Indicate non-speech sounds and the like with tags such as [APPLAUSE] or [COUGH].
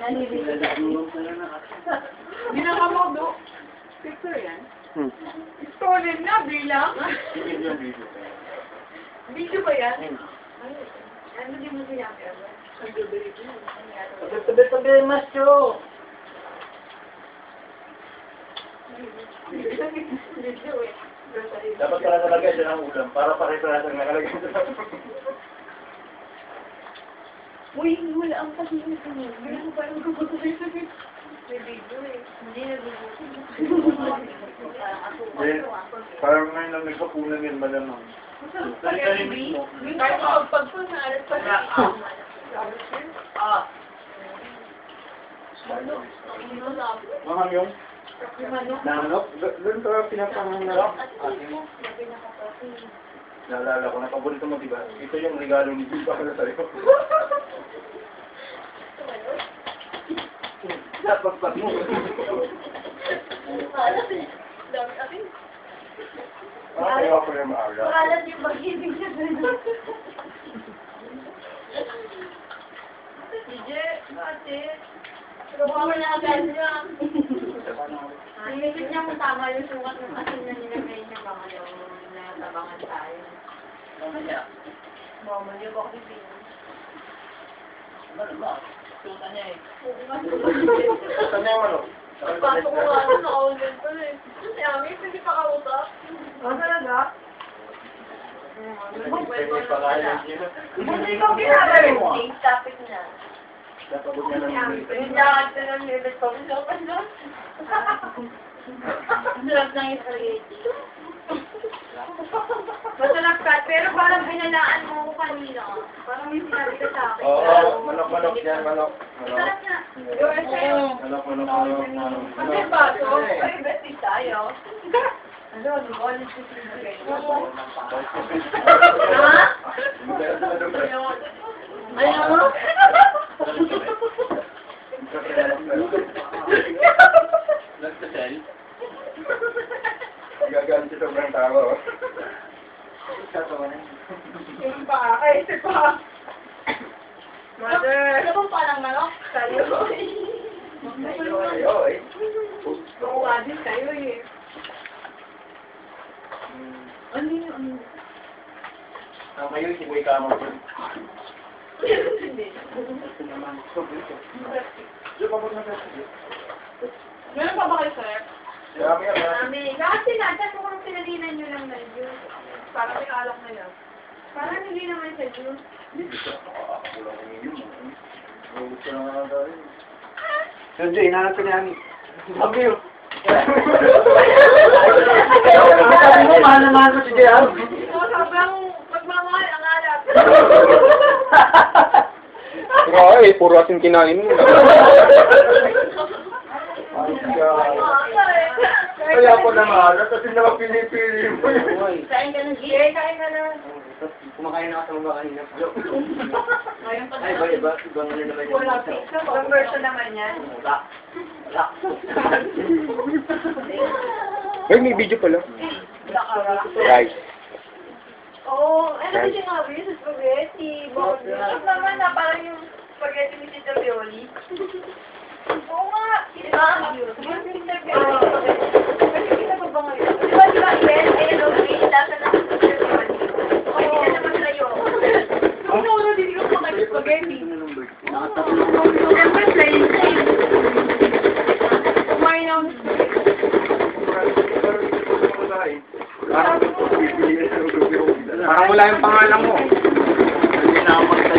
Hindi na kamodo. Picture yan. Hmm. Stolen na, bilang. Video ba yan? Ano di mo sinabi? Tabi-tabi, macho. Eh. Dapat pala talaga dyan ang ulam para pare-parehas ang nakalagay sa Uy, wala ang pag-iinit mo. Hindi ko parang gugustuhin sa May video eh. Hindi na Eh, Parang ngayon lang nagpapunan yan malamang. Kahit na alas pa na. Ah. Mahang yung nanok. Doon ka pinapangangarap. Naalala ko na paborito mo, di ba? Ito yung regalo ni Biba para sa'yo. [LAUGHS] Dapat pa mo. Dami akin. Ah, kaya ako yung maaga. Pangalan yung mag-ibig siya. DJ. Gawa mo na agad niya. Inisip niya kung tama yung sukat ng asin na nilagay niya baka yung natabangan tayo. Kaya, mamali ako kasi pinag. Saan yung ano? Pasok ko nga sa outlet ko eh. Kasi amin, hindi pa kausap. Ah, talaga? Pwede pa kaya. Hindi ko ginagawa mo. Topic na. Dapat niya lang lahat na ng nilid ko. Gusto ko doon. Sarap ng spaghetti. Masarap ka, pero parang binalaan mo ko kanina. Parang may sinabi ka sa akin. Oo, yan, manok. Manok. Yours sa'yo. Manok, manok, manok, manok. Ano ba ito? Ay, bestie tayo. Ano, ko alis ko Ha? Ano? Nagtasel? Gagalit si sobrang tao. Yung pa, ay, si pa. Mother. Ano bang palang manok? Sa'yo. Ayaw eh. Nakuha din kayo eh. Ano yun? Ano yun? Tama yun, si Boy Kamo. Hindi. Na. Meron pa ba kayo, sir? Ha? Kami. Kasi nasa kung pinalinan nyo lang na yun. Parang may alak na lang. Parang hindi naman sa juice. Hindi ko nakakakulang ko yun. Gusto na nga tayo. So, Jay, hinahanap ka niya. Sabi yun. Sabi mo, mahal na mahal ko si Jay, So, sobrang magmamahal ang alak. Oo, eh, puro asin kinain mo. [LAUGHS] Kaya ko na mahal kasi naman pinipili mo yun. Kain ka na, Jay. Kain ka na. Kumakain na ka sa mga kanina. Ngayon pa Ay, ba, iba, ibang ano naman yun. Wala pizza. Ibang version naman yan. Wala. Wala. Ay, may video pala. Guys. Oo, ano ba sinabi sa spaghetti? Bon. At naman na parang yung spaghetti ni Tita Violi. Oo nga. Di ba? Siguro Violi. Kasi kita ko ba ngayon? Di ba, di ba, yes, ayun, okay, nasa na Parang wala yung pangalan mo. Hindi na ako